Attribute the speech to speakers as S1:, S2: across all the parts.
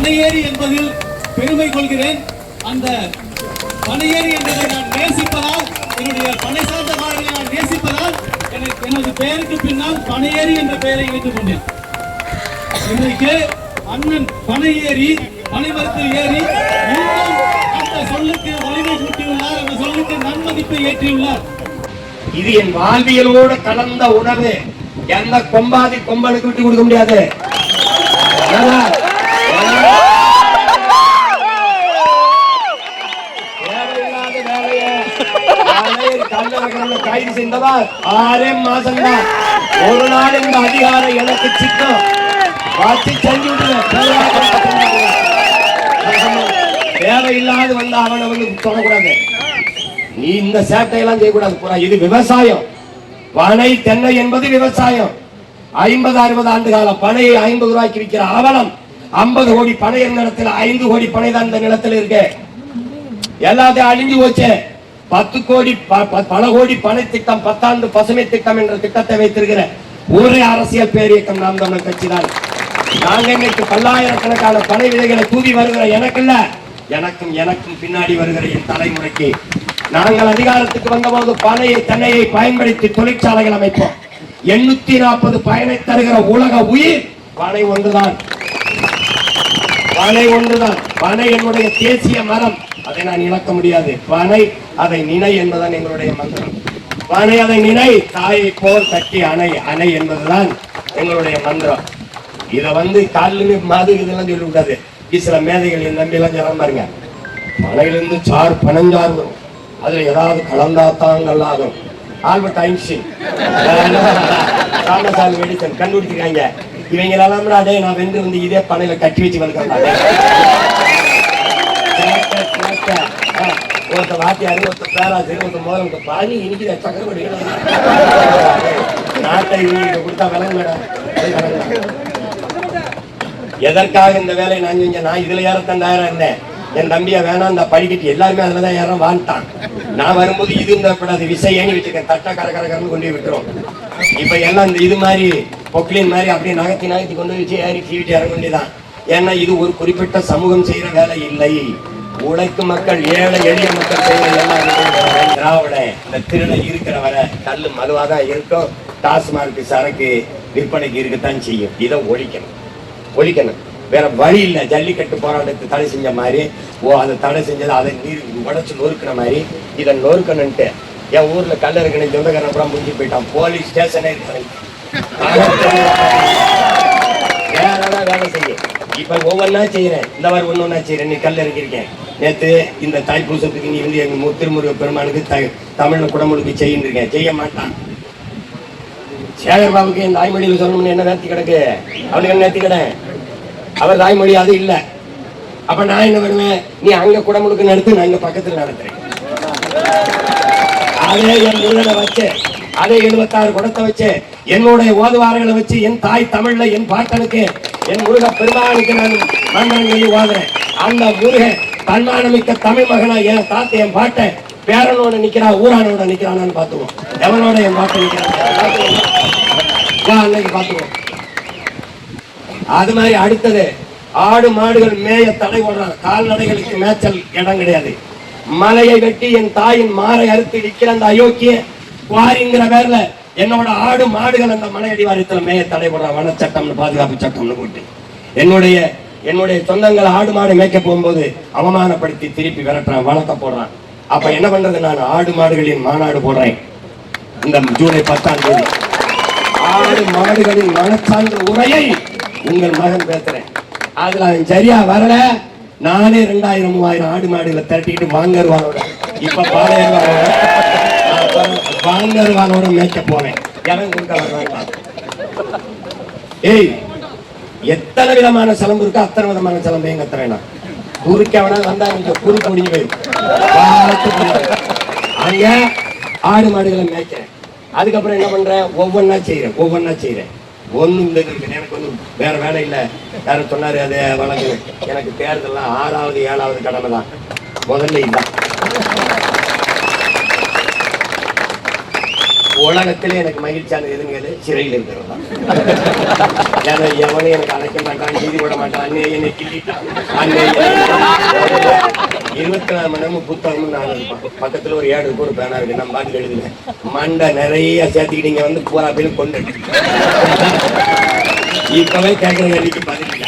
S1: பனையேறி என்பதில் பெருமை கொள்கிறேன். அந்த பனையேறி என்பதை நான் நேசிப்பதால் என்னுடைய பனை சார்ந்த மாடுகளை நான் நேசிப்பதால் எனக்கு எனது பெயருக்கு பின்னால் பனையேறி என்ற பெயரை வைத்துக் கொண்டேன். இன்றைக்கு அண்ணன் பனை ஏறி பனைமரத்தில் ஏறி அந்த சொல்லுக்கு வலிமை கூட்டியுள்ளார் அந்த சொல்லுக்கு நன்மதிப்பை ஏற்றியுள்ளார்.
S2: இது என் வாழ்வியலோடு கலந்த உணவு. எந்த கொம்பாதி கொம்பனுக்கு விட்டு கொடுக்க முடியாது. கைது செய்தவர் ஆறே மாசம்தான் ஒரு நாள் இந்த அதிகாரம் எனக்கு சிக்கும் பார்த்து செஞ்சு விடுவேன் தேவையில்லாத வந்து அவனை வந்து தொடக்கூடாது. நீ இந்த சேட்டையெல்லாம் செய்யக்கூடாது. இது விவசாயம். பனை தென்னை என்பது விவசாயம். ஐம்பது அறுபது ஆண்டு காலம் பனையை ஐம்பது ரூபாய்க்கு விற்கிற அவலம் ஐம்பது கோடி பனை இருந்த ஐந்து கோடி பனை தான் இந்த நிலத்துல இருக்கு. எல்லாத்தையும் அழிஞ்சு போச்சு. பத்து கோடி ப- ப- பல கோடி பனை திட்டம் பத்தாண்டு பசுமை திட்டம் என்ற திட்டத்தை வைத்திருக்கிற ஒரே அரசியல் பேரியக்கம் நாம் தமிழர் கட்சி தான். நாங்க இன்னைக்கு பல்லாயிரக்கணக்கான பனை விதைகளை தூவி வருகிற எனக்கு இல்ல எனக்கும் எனக்கும் பின்னாடி வருகிற என் தலைமுறைக்கு நாங்கள் அதிகாரத்துக்கு வந்தபோது பனையை தென்னையை பயன்படுத்தி தொழிற்சாலைகள் அமைப்போம். எண்ணூத்தி நாற்பது பயனை தருகிற உலக உயிர் பனை ஒன்றுதான். பனை ஒன்றுதான். பனை என்னுடைய தேசிய மரம். அதை நான் இழக்க முடியாது. பனை அதை நினை என்பதுதான் எங்களுடைய மந்திரம். பனை அதை நினை தாயை போல் தட்டி அணை அணை என்பதுதான் எங்களுடைய மந்திரம். இதை வந்து காலிலுமே மது இதெல்லாம் சொல்லக்கூடாது சில மேதைகள் என் நம்பி எல்லாம் சொல்ல பாருங்க. பனையிலிருந்து சார் பனஞ்சார் வரும். அதுல ஏதாவது கலந்தாத்தான் நல்லாகும். Albert Einstein. ராமசாமி மெடிசன் கண்டுபிடிச்சிருக்காங்க. இவங்க எல்லாம் அதே நான் வென்று வந்து இதே பனையில கட்டி வச்சு வளர்க்கறாங்க ஒருத்த வாத்தியாரு ஒருத்த பேராசிரியர் ஒருத்த முதல் ஒருத்த பாதி இனிக்கிற சக்கரப்படி நாட்டை கொடுத்தா விளங்க மேடம். எதற்காக இந்த வேலையை நான் செஞ்சேன்? நான் இதுல ஏறத்தான் தயாரா இருந்தேன். என் தம்பியை வேணாம் இந்த படிக்கட்டு எல்லாருமே அதில் தான் ஏற வாழ்த்தான் நான் வரும்போது இது இந்த கூடாது விசை வச்சுக்கேன் வச்சிருக்கேன். தட்டா கர கொண்டு விட்டுரும். இப்ப எல்லாம் இந்த இது மாதிரி பொக்லின் மாதிரி அப்படியே நகர்த்தி நகர்த்தி கொண்டு வச்சு ஏறி சீவிட்டு இறங்க வேண்டியதான் ஏன்னா இது ஒரு குறிப்பிட்ட சமூகம் செய்யற வேலை இல்லை. உழைக்கும் மக்கள் ஏழை எளிய மக்கள் செய்யற எல்லாம் திராவிட இந்த திருநை இருக்கிற வரை கல் மதுவாக தான் இருக்கும். டாஸ்மார்க் சரக்கு விற்பனைக்கு இருக்கத்தான் செய்யும். இதை ஒழிக்கணும். ஒழிக்கணும். வேற வழி இல்லை. ஜல்லிக்கட்டு போராட்டத்தை தடை செஞ்ச மாதிரி ஓ அதை தடை செஞ்சது அதை நீர் உடச்சு நொறுக்கிற மாதிரி இதை நொறுக்கணுன்ட்டு என் ஊர்ல கல்ல இருக்கணும் சொந்தக்காரன் அப்புறம் முடிஞ்சு போயிட்டான். போலீஸ் ஸ்டேஷனே இருக்கணும் வேற வேலை செய்யும்? இப்ப ஒவ்வொன்னா செய்யறேன் இந்த மாதிரி ஒண்ணு ஒன்றா செய்யறேன் நீ கல்ல இருக்கிருக்கேன் நேத்து இந்த தாய்ப்பூசத்துக்கு நீ வந்து எங்க திருமுருக பெருமானுக்கு த- தமிழ்ல குடமுழுக்கு செய்யின்னு செய்ய மாட்டான். சேகர் பாபுக்கு என் தாய்மொழியில் சொல்லணும்னு என்ன நேர்த்தி கிடக்கு? அவனுக்கு என்ன நேர்த்தி கிடேன் அவர் தாய்மொழி அது இல்லை. அப்ப நான் என்ன பண்ணுவேன்? நீ அங்க குடமுழுக்கு நடத்து நான் இங்கே பக்கத்துல நடத்துறேன். அதே என் முருகனை வச்சு அதே எழுபத்தாறு குடத்தை வச்சு என்னுடைய ஓதுவார்களை வச்சு என் தாய் தமிழ்ல என் பாட்டனுக்கு என் முருக பெருமானுக்கு நான் மந்திரங்களை ஓதுறேன். அந்த முருகன் தன்மானமிக்க தமிழ் மகனா என் தாத்தை என் பாட்டை பேரனோட நிக்கிறா ஊரானோட நிக்கிறானான்னு பாத்துவோம் எவனோட என் பாட்டை நிக்கிறான்? பாத்துவோம். அன்னைக்கு பாத்துவோம் அது மாதிரி அடுத்தது ஆடு மாடுகள் மேய தடை போடுறான் கால்நடைகளுக்கு மேய்ச்சல் இடம் கிடையாது. மலையை வெட்டி என் தாயின் மாறை அறுத்து விற்கிற அந்த அயோக்கிய குவாரிங்கிற பேர்ல என்னோட ஆடு மாடுகள் அந்த மலை அடிவாரத்துல மேய தடை போடுறான் வனச்சட்டம்னு பாதுகாப்பு சட்டம்னு போட்டு. என்னுடைய என்னுடைய சொந்தங்கள் ஆடு மாடு மேய்க்க போகும்போது அவமானப்படுத்தி திருப்பி விரட்டுறான் வழக்க போடுறான். அப்ப என்ன பண்றது நான்? ஆடு மாடுகளின் மாநாடு போடுறேன். இந்த ஜூலை பத்தாம் தேதி. ஆடு மாடுகளின் மனச்சான்ற உரையை உங்கள் மகன் பேசுறேன். அதுல அவன் சரியா வரல. நானே ரெண்டாயிரம் மூவாயிரம் ஆடு மாடுகளை திரட்டிட்டு வாங்கருவானோட இப்ப பாளையருவானோட வாங்கருவானோட மேய்க்க போவேன் இடம் கொடுக்க வருவாங்க ஏய் எத்தனை விதமான சிலம்பு இருக்கோ அத்தனை விதமான சிலம்பு எங்க வேணாம் குறுக்க வேணா வந்தா இங்க குறுக்க முடிஞ்சு போயிடும். அங்க ஆடு மாடுகளை மேய்க்கிறேன். அதுக்கப்புறம் என்ன பண்றேன்? ஒவ்வொன்றா செய்யறேன் ஒவ்வொன்றா செய்யறேன் ஒண்ணும் இந்த இருக்கு எனக்கு ஒன்றும் வேற வேலை இல்லை. யாரும் சொன்னாரு அது வழங்கு எனக்கு தேர்தல்லாம் ஆறாவது ஏழாவது கடமை தான். முதல்ல இல்லை உலகத்திலே எனக்கு மகிழ்ச்சியான எதுங்கிறது சிறையில் இருக்கிறது தான் ஏன்னா எவனும் எனக்கு அழைக்க மாட்டான் நீதி விட மாட்டான் அண்ணே என்னை கிள்ளிட்டான் அண்ணே இருபத்தி நாலு மணி நேரமும் புத்தகமும் நான் பக்கத்தில் ஒரு ஏழு கூட பேனா இருக்கு நான் பாட்டு எழுதுவேன். மண்டை நிறைய சேர்த்துக்கிட்டு இங்கே வந்து பூரா பேரும் கொண்டு இப்பவே கேட்கிற கேள்விக்கு பதில்.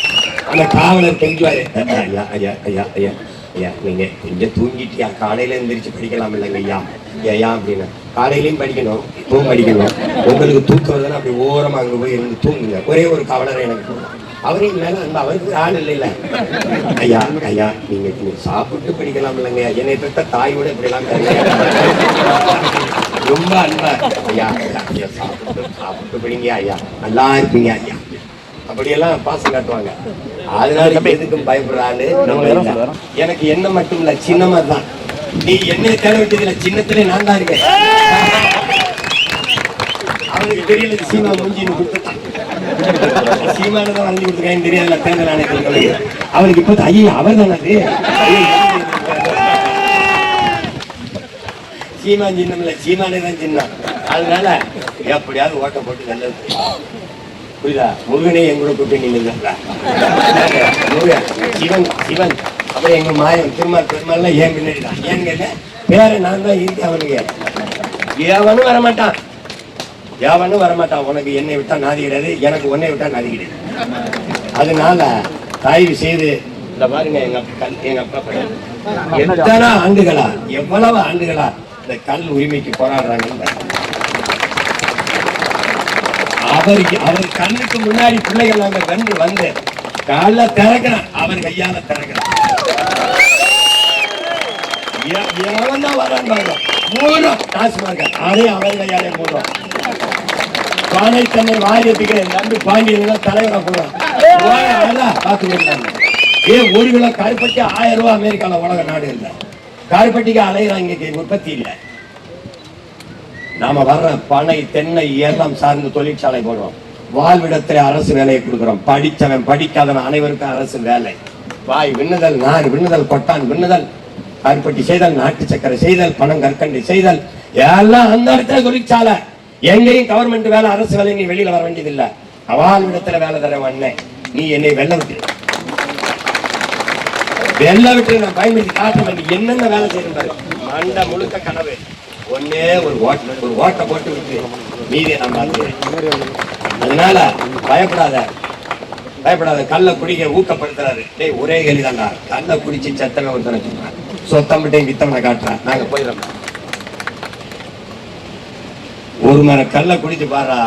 S2: அந்த காவலர் கெஞ்சுவாரு ஐயா ஐயா ஐயா ஐயா. ஐயா நீங்க கொஞ்சம் தூங்கிட்டியா காலையில எந்திரிச்சு படிக்கலாம் இல்லைங்க ஐயா? ஐயா அப்படின்னு காலையிலயும் படிக்கணும் இப்பவும் படிக்கணும். உங்களுக்கு தூக்கம் வருதுன்னா அப்படி ஓரமா அங்க போய் இருந்து தூங்குங்க. ஒரே ஒரு காவலர் எனக்கு போதும். அவரையும் மேல அந்த அவருக்கு ஆள் இல்லைல்ல. ஐயா ஐயா நீங்க நீங்க சாப்பிட்டு படிக்கலாம் இல்லைங்க என்னை பெற்ற தாயோட இப்படி எல்லாம் ரொம்ப அன்பா. ஐயா ஐயா சாப்பிட்டு சாப்பிட்டு படிங்க ஐயா. நல்லா இருப்பீங்க ஐயா. அப்படியெல்லாம் பாசம் காட்டுவாங்க. அதனால எதுக்கும் பயப்படுற ஆளு நம்ம இல்ல. எனக்கு என்ன மட்டும் இல்ல சின்னமா தான். நீ என்னை தேட வேண்டியதுல சின்னத்திலே நான் தான் இருக்கேன். அவனுக்கு தெரியல சீமா மூஞ்சின்னு கொடுத்துட்டான். சீமானு தான் வாங்கி கொடுத்துருக்கேன் தெரியாதுல தேர்தல் ஆணையத்தில். அவனுக்கு இப்போ ஐயா அவர் தானது சீமா சின்னம் இல்ல சீமானே தான் சின்னம். அதனால எப்படியாவது ஓட்ட போட்டு நல்லது புரியுதா? முருகனே என் கூட கூப்பிட்டு நின்றுங்களா முருகன் சிவன் சிவன் அப்புறம் எங்க மாயம் திருமால் பெருமாள்லாம் ஏன் பின்னாடி தான் ஏன்னு கேட்ட பேரை நான் தான் இருக்கேன் அவனுக்கு. எவனும் வரமாட்டான். எவனும் வரமாட்டான். உனக்கு என்னை விட்டா நாதி கிடையாது எனக்கு உன்னை விட்டா நாதி கிடையாது. அதனால தயவு செய்து இந்த பாருங்க எங்க அப்பா கல் எங்க அப்பா பையன். எத்தனை ஆண்டுகளா எவ்வளவு ஆண்டுகளா இந்த கல் உரிமைக்கு போராடுறாங்கன்னு பாருங்க. அவருக்கு அவர் கண்ணுக்கு முன்னாடி பிள்ளைகள் நாங்க கண்டு வந்து கால திறக்கிறான் அவர் கையால திறக்கிறான் எ- எவன் தான் வரான் பாருங்க. காசு டாஸ்மாக அதே அவர் கையாலே மூடும் பானை தன்னை வாரியத்துக்கு நம்பி பாண்டியன் தலைவரை போடுவான் பாத்துக்கிட்டாங்க ஏ ஒரு கிலோ கருப்பட்டி ஆயிரம் ரூபாய் அமெரிக்கால உலக நாடு இல்ல கருப்பட்டிக்கு அலைகிறாங்க இங்க உற்பத்தி இல்லை. நாம வர்ற பனை தென்னை எல்லாம் சார்ந்து தொழிற்சாலை போடுறோம். வாழ்விடத்தில் அரசு வேலையை கொடுக்குறோம். படிச்சவன் படிக்காதவன் அனைவருக்கும் அரசு வேலை. வாய் விண்ணுதல் நார் விண்ணுதல் கொட்டான் விண்ணுதல். கருப்பட்டி செய்தல் நாட்டு சக்கரை செய்தல் பணம் கற்கண்டி செய்தல். எல்லாம் அந்த இடத்துல தொழிற்சாலை. எங்கேயும் கவர்மெண்ட் வேலை அரசு வேலை நீ வெளியில வர வேண்டியது இல்ல வாழ்விடத்துல வேலை தர அண்ணன் நீ என்னை வெள்ள விட்டு வெள்ள விட்டு நான் பயன்படுத்தி காட்ட வேண்டிய என்னென்ன வேலை செய்யணும் பாரு. மண்டை முழுக்க கனவு. ஒன்னே ஒரு ஓட்ட ஒரு ஓட்டை போட்டு விட்டு மீதியை நம்ம அதனால பயப்படாத. பயப்படாத. கல்ல குடிக்க ஊக்கப்படுத்துறாரு. டேய் ஒரே கேள்விதான்டா. கல்ல குடிச்சு செத்தவன் ஒருத்தனை சொல்றான் சொத்தம்பிட்டையும் வித்தவனை காட்டுறான். நாங்க போயிடறோம். ஒரு மரம் கல்ல குடிச்சு பாரா.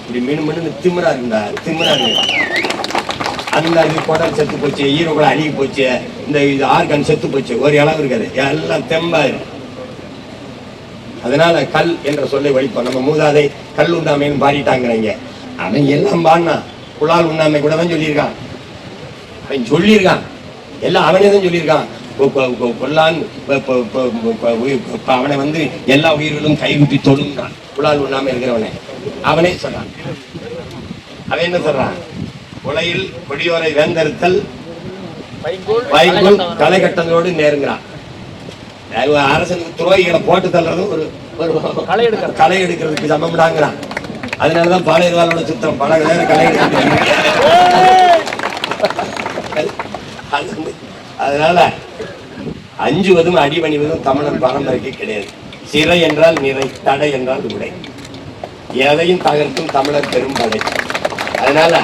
S2: இப்படி மினு மினு திமிரா இருந்தா திமிரா இருக்கு. அந்த இது குடல் செத்து போச்சு ஈரோட அழுகி போச்சு இந்த இது ஆர்கன் செத்து போச்சு ஒரு இளவு இருக்காது. எல்லாம் தெம்பா இருக்கு அதனால கல் என்ற சொல்லை வழிப்போம் நம்ம மூதாதை கல் உண்ணாமைன்னு பாடிட்டாங்கிறீங்க அவன் எல்லாம் பாடினா குழால் உண்ணாமை கூட தான் சொல்லியிருக்கான். அவன் சொல்லியிருக்கான். எல்லாம் அவனே தான் சொல்லியிருக்கான் கொல்லான் அவனை வந்து எல்லா உயிர்களும் கைகூட்டி தொழுங்கிறான் குழால் உண்ணாமை இருக்கிறவனே. அவனே சொல்றான். அவன் என்ன சொல்றான்? உலையில் கொடியோரை வேந்தறுத்தல் வைகுல் களை கட்டங்களோடு நேருங்கிறான். அரசனுக்கு துரோகிகளை போட்டு தள்ளுறதும் ஒரு ஒரு
S3: களை எடுக்கிறது.
S2: களை எடுக்கிறதுக்கு சமம்டாங்கிறான். அதனாலதான் பாளையர்வாளோட சுத்தம் பல நேரம் களை எடுக்கிறது அதனால அஞ்சுவதும் அடிபணிவதும் தமிழன் பரம்பரைக்கு கிடையாது. சிறை என்றால் நிறை தடை என்றால் உடை. எதையும் தகர்க்கும் தமிழர் பெரும் படை. அதனால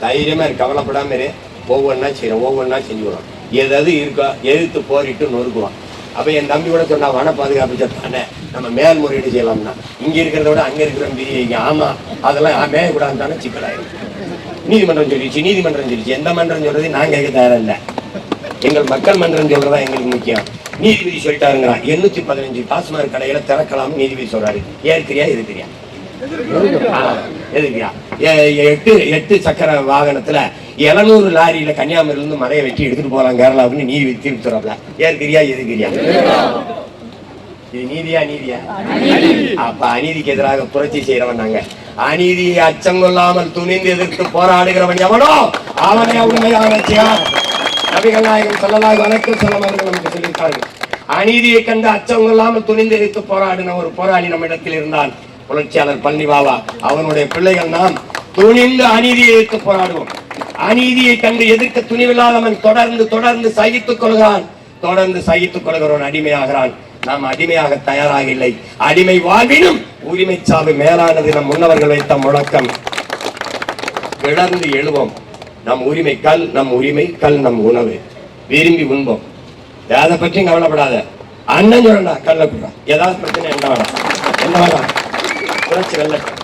S2: தைரியமா கவலைப்படாம ஒவ்வொன்றா செய்யறோம் ஒவ்வொன்றா எது எது இருக்கோ? எதிர்த்து போரிட்டு நொறுக்குவோம் அப்ப என் தம்பி கூட சொன்னா வன பாதுகாப்பு சட்டானே நம்ம மேல்முறையீடு செய்யலாம்னா. இங்க இருக்கிறத விட அங்க இருக்கிற பிரிங்க ஆமா அதெல்லாம் மேயக்கூடாதுன்னு தானே சிக்கலாயிரும் நீதிமன்றம் சொல்லிடுச்சு நீதிமன்றம் சொல்லிடுச்சு. எந்த மன்றம் சொல்றது நான் கேட்க தயாரில்லை. எங்கள் மக்கள் மன்றம் சொல்றதா எங்களுக்கு முக்கியம். நீதிபதி சொல்லிட்டாருங்கிறான் எண்ணூத்தி பதினஞ்சு டாஸ்மாக் கடையில திறக்கலாம் நீதிபதி சொல்றாரு. ஏற்கிறியா எதிர்க்கிறியா? எதுக்குயா எட்டு எட்டு சக்கர வாகனத்துல எழுநூறு லாரியில கன்னியாகுமரியில இருந்து மறைய வெட்டி எடுத்துட்டு போலாம் கேரளாவுக்கு நீதி தீர்த்துறாப்ல ஏற்கிறியா எதுக்கிறியா? இது நீதியா நீதியா? அப்ப அநீதிக்கு எதிராக புரட்சி செய்யறவன் நாங்க. அநீதியை அச்சம் கொள்ளாமல் துணிந்து எதிர்த்து போராடுகிறவன் எவனோ? அவனே உண்மையான நபிகள் நாயகம் சொல்லலாக வணக்கம் சொல்ல அவர்கள் நமக்கு சொல்லியிருக்காங்க அநீதியை கண்டு அச்சம் இல்லாமல் துணிந்து எதிர்த்து போராடின ஒரு போராளி நம்ம இடத்தில் இருந்தால் புரட்சியாளர் பள்ளி பாபா அவனுடைய பிள்ளைகள் நாம் துணிந்து அநீதியை எதிர்த்து போராடுவோம். அநீதியை கண்டு எதிர்க்க துணிவில்லாதவன் தொடர்ந்து தொடர்ந்து சகித்துக் கொள்கிறான். தொடர்ந்து சகித்துக் கொள்கிறவன் அடிமையாகிறான். நாம் அடிமையாக தயாராக இல்லை. அடிமை வாழ்வினும் உரிமை சாவு மேலானது நம் முன்னவர்கள் வைத்த முழக்கம். இழந்து எழுவோம். நம் உரிமை கல் நம் உரிமை கல் நம் உணவு. விரும்பி உண்போம். அதை பற்றியும் கவலைப்படாத. அண்ணன் சொல்லண்டா கல்ல ஏதாவது பிரச்சனை என்ன வேணாம் என்ன வேணாம் புரட்சி வெள்ளட்டும்